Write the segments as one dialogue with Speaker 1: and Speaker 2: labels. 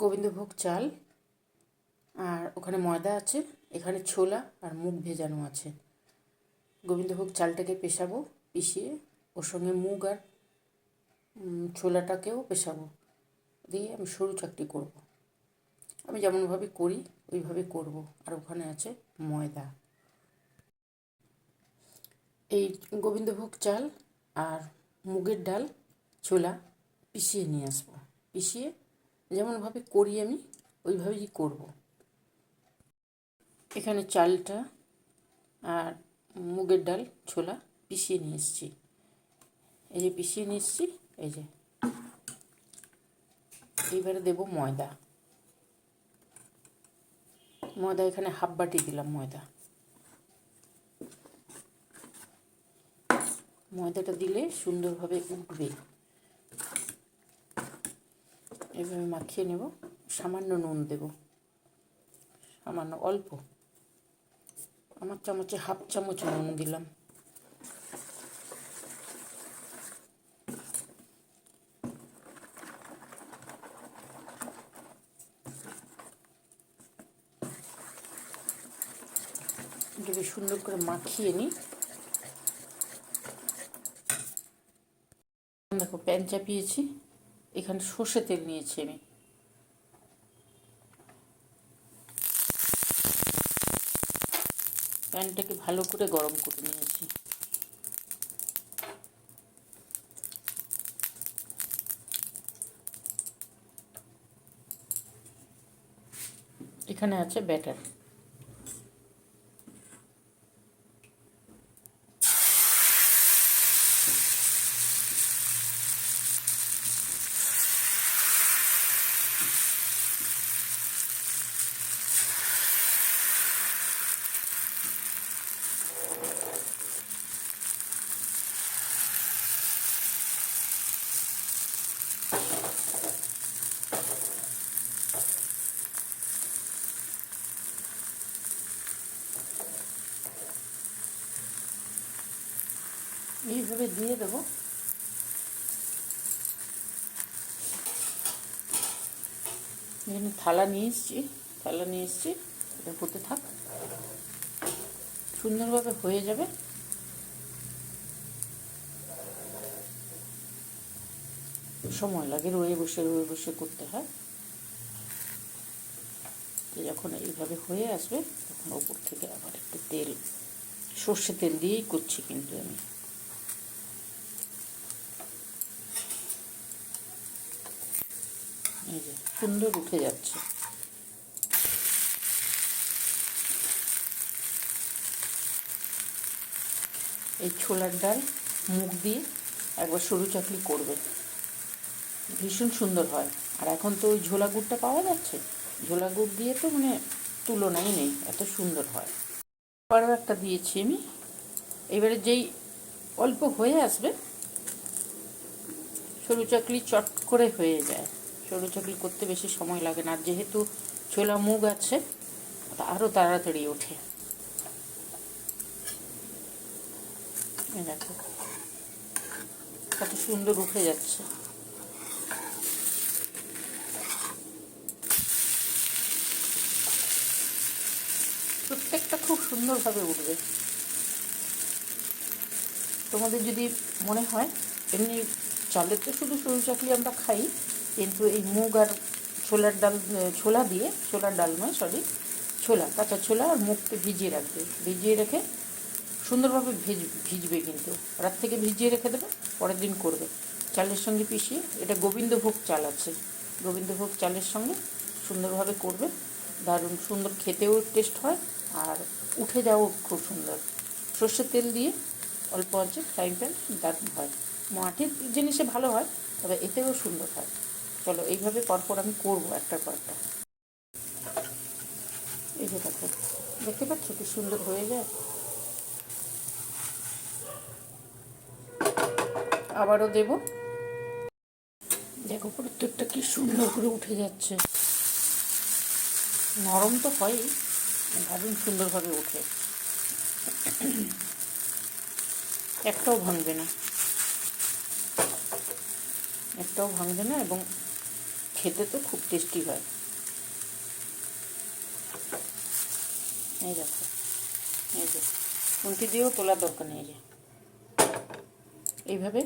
Speaker 1: গোবিন্দভোগ চাল আর ওখানে ময়দা আছে, এখানে ছোলা আর মুগ ভেজানো আছে। গোবিন্দভোগ চালটাকে পেশাবো, পিষিয়ে ওর সঙ্গে মুগ আর ছোলাটাকেও পেশাবো। দিয়ে আমি সরু চাকটি করব। আমি যেমনভাবে করি, ওইভাবে করব। আর ওখানে আছে ময়দা। এই গোবিন্দভোগ চাল আর মুগের ডাল, ছোলা পিষিয়ে নিয়ে আসব। পিষিয়ে যেমনভাবে করি আমি, ওইভাবেই করব। এখানে চালটা আর মুগের ডাল ছোলা পিষিয়ে নিয়ে এসেছি। এই যে পিষিয়ে নিয়ে এসেছি, এই যে। এইবারে দেব ময়দা। ময়দা এখানে হাফ বাটি দিলাম ময়দা। ময়দাটা দিলে সুন্দরভাবে উঠবে। এভাবে মাখিয়ে নেব। সামান্য নুন দেব। সামান্য অল্প। আমার চামচে হাফ চামচ নুন দিলাম। এটাকে সুন্দর করে মাখিয়ে নিই। দেখো প্যান চাপিয়েছি। এখানে সর্ষে তেল নিয়েছি আমি। প্যানটাকে ভালো করে গরম করে নিয়েছি। এখানে আছে ব্যাটার। এইভাবে দিয়ে দেবো। এখানে থালা নিয়ে এসছি, থালা নিয়ে এসছি, এটা হতে থাক। সুন্দরভাবে হয়ে যাবে। সময় লাগে, রয়ে বসে রয়ে বসে করতে হয়। যখন এইভাবে হয়ে আসবে, তখন ওপর থেকে আবার একটু তেল, সর্ষে তেল দিয়েই করছি কিন্তু আমি। সুন্দর উঠে যাচ্ছে। এই ছোলার ডাল, মুগ দিয়ে একবার সরু চাকলি করবে। ভীষণ সুন্দর হয়। আর এখন তো ওই ঝোলা গুড়টা পাওয়া যাচ্ছে। ঝোলা গুড় দিয়ে তো মানে তুলনাই নেই, এত সুন্দর হয়। আরও একটা দিয়েছি আমি। এবারে যেই অল্প হয়ে আসবে, সরু চাকলি চট করে হয়ে যায়। সরু করতে বেশি সময় লাগে না। যেহেতু ছোলা মুগ আছে আরও তাড়াতাড়ি ওঠে। কত সুন্দর উঠে যাচ্ছে। প্রত্যেকটা খুব সুন্দরভাবে উঠবে। তোমাদের যদি মনে হয়, এমনি চালের তো শুধু সরু চাকলি আমরা খাই কিন্তু এই মুগ আর ছোলার ডাল ছোলা দিয়ে, ছোলার ডাল নয় সরি ছোলা, কাঁচা ছোলা আর মুগকে ভিজিয়ে রাখবে। ভিজিয়ে রেখে সুন্দরভাবে ভিজ, ভিজবে কিন্তু। রাত থেকে ভিজিয়ে রেখে দেবে, পরের দিন করবে। চালের সঙ্গে পিষিয়ে, এটা গোবিন্দভোগ চাল আছে। গোবিন্দভোগ চালের সঙ্গে সুন্দরভাবে করবে। দারুণ সুন্দর খেতেও টেস্ট হয় আর উঠে যাও খুব সুন্দর। সর্ষের তেল দিয়ে অল্প আছে ফ্রাইং প্যান দারুণ হয়। মাটির জিনিসে ভালো হয়, তবে এতেও সুন্দর হয়। চলো, এইভাবে পরপর আমি করব একটা। এই যে দেখো, দেখতে পাচ্ছ কি সুন্দর হয়ে যায়? আবারও দেব। দেখো, প্রত্যেকটা কি সুন্দর করে উঠে যাচ্ছে। নরম তো হয়ই, দারুণ সুন্দরভাবে ওঠে। একটাও ভাঙবে না। একটাও ভাঙবে না এবং খেতে তো খুব টেস্টি হয়। এই দেখো, এই যে, খুন্তি দিয়েও তোলার দরকার নেই যে। এইভাবে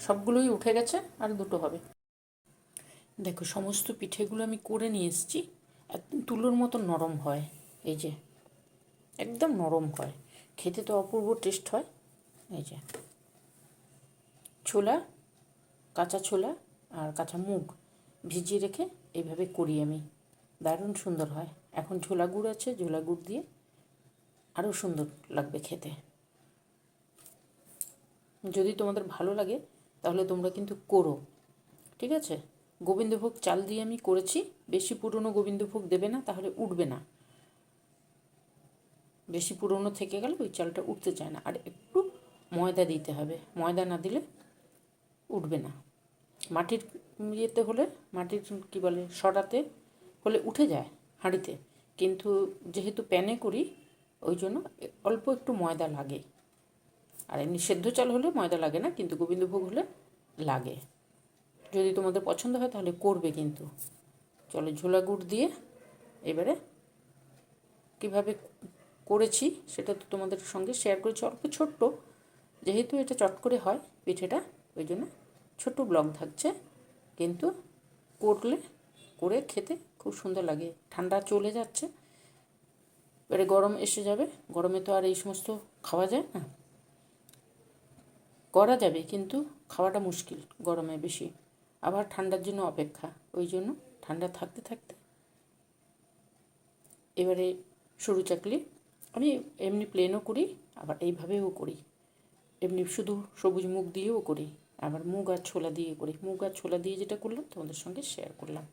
Speaker 1: সবগুলোই উঠে গেছে আর দুটো হবে। দেখো, সমস্ত পিঠেগুলো আমি করে নিয়ে এসেছি। একদম তুলোর মতো নরম হয়, এই যে। একদম নরম হয়। খেতে তো অপূর্ব টেস্ট হয়, এই যে। ছোলা, কাঁচা ছোলা আর কাঁচা মুগ। ভিজিয়ে রেখে এইভাবে করি আমি। দারুণ সুন্দর হয়। এখন ঝোলা গুড় আছে ঝোলা গুড় দিয়ে আরও সুন্দর লাগবে খেতে। যদি তোমাদের ভালো লাগে, তাহলে তোমরা কিন্তু করো। ঠিক আছে? গোবিন্দভোগ চাল দিয়ে আমি করেছি। বেশি পুরনো গোবিন্দভোগ দেবে না, তাহলে উঠবে না। বেশি পুরনো থেকে গেলে ওই চালটা উঠতে চায় না। আর একটু ময়দা দিতে হবে। ময়দা না দিলে উঠবে না। মাটির ইয়েতে হলে, মাটির কী বলে, সরাতে হলে উঠে যায় হাঁড়িতে। কিন্তু যেহেতু প্যানে করি, ওই জন্য অল্প একটু ময়দা লাগে। আর এমনি সেদ্ধ চাল হলে ময়দা লাগে না, কিন্তু গোবিন্দভোগ হলে লাগে। যদি তোমাদের পছন্দ হয় তাহলে করবে কিন্তু। চলো ঝোলা গুড় দিয়ে এবারে কীভাবে করেছি সেটা তো তোমাদের সঙ্গে শেয়ার করেছি। অল্প ছোট্ট, যেহেতু এটা চট করে হয়, পিঠেটা, ওই জন্য ছোট্ট ব্লগ থাকছে। কিন্তু করলে করে খেতে খুব সুন্দর লাগে। ঠান্ডা চলে যাচ্ছে। এবারে গরম এসে যাবে। গরমে তো আর এই সমস্ত খাওয়া যায় না। করা যাবে কিন্তু খাওয়াটা মুশকিল গরমে বেশি। আবার ঠান্ডার জন্য অপেক্ষা। ওই জন্য ঠান্ডা থাকতে থাকতে এবারে সরু চাকলি আমি এমনি প্লেনও করি, আবার এইভাবেও করি। এমনি শুধু সবুজ মুখ দিয়েও করি। আবার মুগ আর ছোলা দিয়ে করি। মুগ আর ছোলা দিয়ে যেটা করলাম, তোমাদের সঙ্গে শেয়ার করলাম।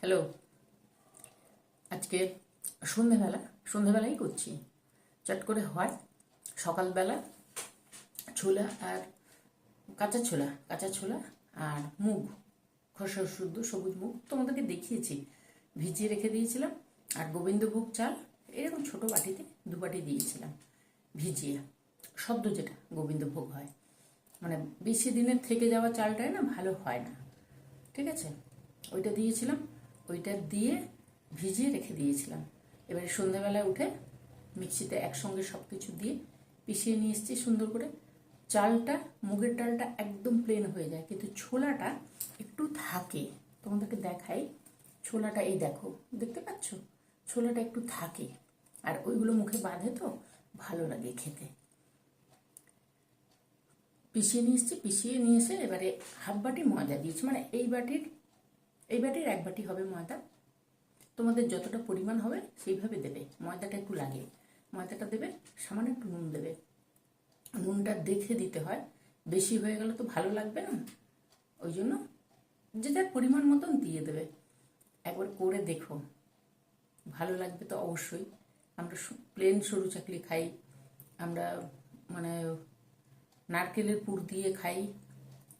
Speaker 1: হ্যালো আজকে সন্ধেবেলা, সন্ধেবেলাই করছি। চট করে হয়। সকালবেলা ছোলা আর কাঁচা ছোলা কাঁচা ছোলা আর মুগ, খসা শুদ্ধ সবুজ মুগ। তোমাদেরকে দেখিয়েছি, ভিজিয়ে রেখে দিয়েছিলাম। আর গোবিন্দভোগ চাল, এরকম ছোট বাটিতে দু বাটি দিয়েছিলাম, ভিজিয়ে। সদ্য যেটা, গোবিন্দভোগ হয়। মানে বেশি দিনের থেকে যাওয়া চালটাই না ভালো হয় না। ঠিক আছে? ওইটা দিয়েছিলাম, ওইটা দিয়ে ভিজিয়ে রেখে দিয়েছিলাম। এবারে সন্ধ্যাবেলায় উঠে মিক্সিতে একসঙ্গে সব কিছু দিয়ে পিষিয়ে নিয়ে এসেছি সুন্দর করে। চালটা, মুগের ডালটা একদম প্লেন হয়ে যায়। কিন্তু ছোলাটা একটু থাকে। তোমাদেরকে দেখাই। ছোলাটা এই দেখো, দেখতে পাচ্ছ? ছোলাটা একটু থাকে। আর ওইগুলো মুখে বাঁধে তো, ভালো লাগে খেতে। পিষিয়ে নিয়ে এসেছি, পিষিয়ে নিয়ে এসে এবারে হাফ বাটি ময়দা দিয়েছি। মানে এই বাটির এই বাটির এক বাটি হবে ময়দা। তোমাদের যতটা পরিমাণ হবে সেইভাবে দেবে। ময়দাটা একটু লাগে। ময়দাটা দেবে, সামান্য একটু নুন দেবে। নুনটা দেখে দিতে হয়। বেশি হয়ে গেলে তো ভালো লাগবে না। ওই জন্য যে যার পরিমাণ মতন দিয়ে দেবে। একবার করে দেখো। ভালো লাগবে তো অবশ্যই। আমরা প্লেন সরু চাকলি খাই। আমরা মানে নারকেলের পুর দিয়ে খাই।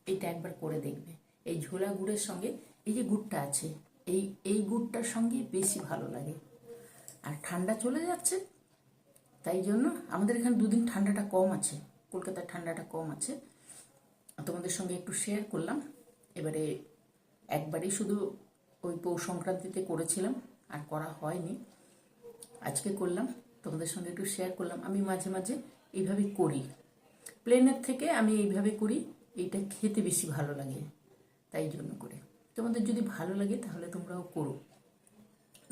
Speaker 1: এটা একবার করে দেখবে। এই ঝোলা গুড়ের সঙ্গে এই যে গুড়টা আছে, এই এই গুড়টার সঙ্গে বেশি ভালো লাগে। আর ঠান্ডা চলে যাচ্ছে তাই জন্য আমাদের এখানে দুদিন ঠান্ডাটা কম আছে, কলকাতার ঠান্ডাটা কম আছে। তোমাদের সঙ্গে একটু শেয়ার করলাম। এবারে একবারই শুধু ওই পৌষ সংক্রান্তিতে করেছিলাম, আর করা হয়নি। আজকে করলাম, তোমাদের সঙ্গে একটু শেয়ার করলাম। আমি মাঝে মাঝে এইভাবে করি। প্লেনের থেকে আমি এইভাবে করি, এইটা খেতে বেশি ভালো লাগে, তাই জন্য করে। তোমাদের যদি ভালো লাগে তাহলে তোমরাও করো।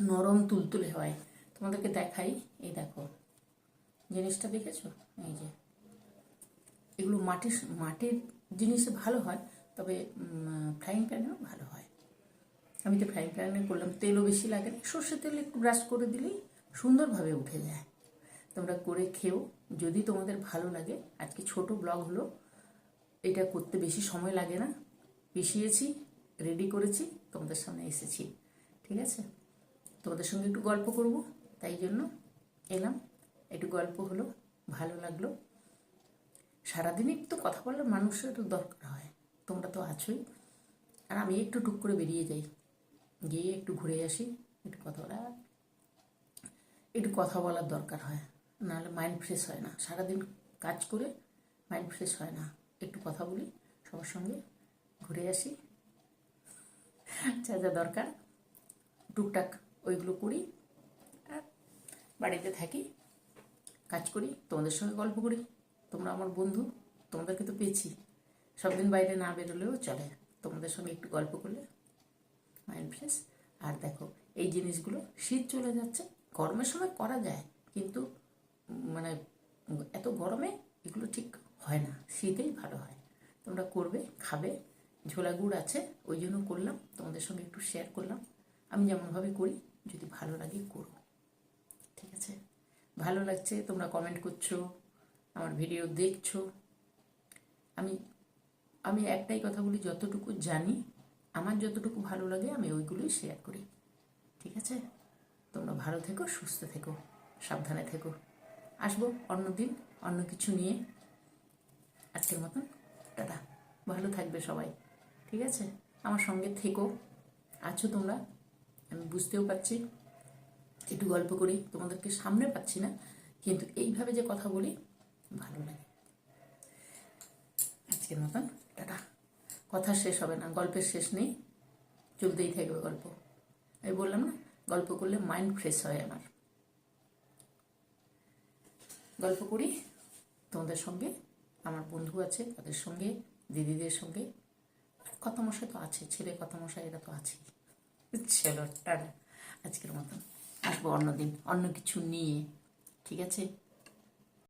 Speaker 1: নরম তুলতুলে হয়। তোমাদেরকে দেখাই, এই দেখো। জিনিসটা দেখেছ? এই যে। এগুলো মাটির মাটির জিনিসে ভালো হয়, তবে ফ্রাইং প্যানেও ভালো হয়। আমি তো ফ্রাইং প্যানে করলাম, তেলও বেশি লাগে না। সর্ষের তেল একটু ব্রাশ করে দিলেই সুন্দরভাবে উঠে যায়। তোমরা করে খেও, যদি তোমাদের ভালো লাগে। আজকে ছোট ব্লগ হলো, এটা করতে বেশি সময় লাগে না। পিষিয়েছি রেডি করেছি, তোমাদের সামনে এসেছি। ঠিক আছে? তোমাদের সঙ্গে একটু গল্প করব, তাই জন্য এলাম। একটু গল্প হলো, ভালো লাগল। সারাদিনই তো কথা বলার মানুষের তো দরকার হয়, তোমরা তো আছোই। আর আমি একটু টুক করে বেরিয়ে যাই, গিয়ে একটু ঘুরে আসি, একটু কথা বলা। একটু কথা বলার দরকার হয়, নাহলে মাইন্ড ফ্রেশ হয় না। সারাদিন কাজ করে মাইন্ড ফ্রেশ হয় না। একটু কথা বলি, সবার সঙ্গে ঘুরে আসি। যা যা দরকার, টুকটাক ওইগুলো করি। আর বাড়িতে থাকি। কাজ করি, তোমাদের সঙ্গে গল্প করি। তোমরা আমার বন্ধু, তোমাদেরকে তো পেয়েছি। সব দিন বাইরে না বেরোলেও চলে। তোমাদের সঙ্গে একটু গল্প করলে মাইন্ড ফ্রেশ আর দেখো, এই জিনিসগুলো শীত চলে যাচ্ছে, গরমের সময় করা যায়, কিন্তু মানে এত গরমে এগুলো ঠিক হয় না। শীতেই ভালো হয়। তোমরা করবে, খাবে, ঝোলা গুড় আছে, ওই জন্য করলাম। তোমাদের সঙ্গে একটু শেয়ার করলাম। আমি যেমনভাবে করি, যদি ভালো লাগে করো। ঠিক আছে? ভালো লাগছে, তোমরা কমেন্ট করছ, আমার ভিডিও দেখছ। আমি আমি একটাই কথা বলি, যতটুকু জানি, আমার যতটুকু ভালো লাগে, আমি ওইগুলোই শেয়ার করি। ঠিক আছে? তোমরা ভালো থেকো, সুস্থ থেকো, সাবধানে থেকো। আসব অন্য দিন, অন্য কিছু নিয়ে। আজকের মতন, টাটা। ভালো থাকবে সবাই। ঠিক আছে? আমার সঙ্গে থেকো। আছো তোমরা? আমি বুঝতেও পারছি। একটু গল্প করি, তোমাদেরকে সামনে পাচ্ছি না, কিন্তু এইভাবে যে কথা বলি, ভালো লাগে। আজকের মতন, টাটা। কথা শেষ হবে না, গল্পের শেষ নেই, চলতেই থাকবে গল্প। আমি বললাম না, গল্প করলে মাইন্ড ফ্রেশ হয় আমার। গল্প করি তোমাদের সঙ্গে, আমার বন্ধু আছে তাদের সঙ্গে, দিদিদের সঙ্গে। আর কথা মশাই তো আছে, ছেলে কথা মশাই, এরা তো আছেই। চলো, টাটা। আজকের মতন। আসব অন্যদিন অন্য কিছু নিয়ে ঠিক আছে?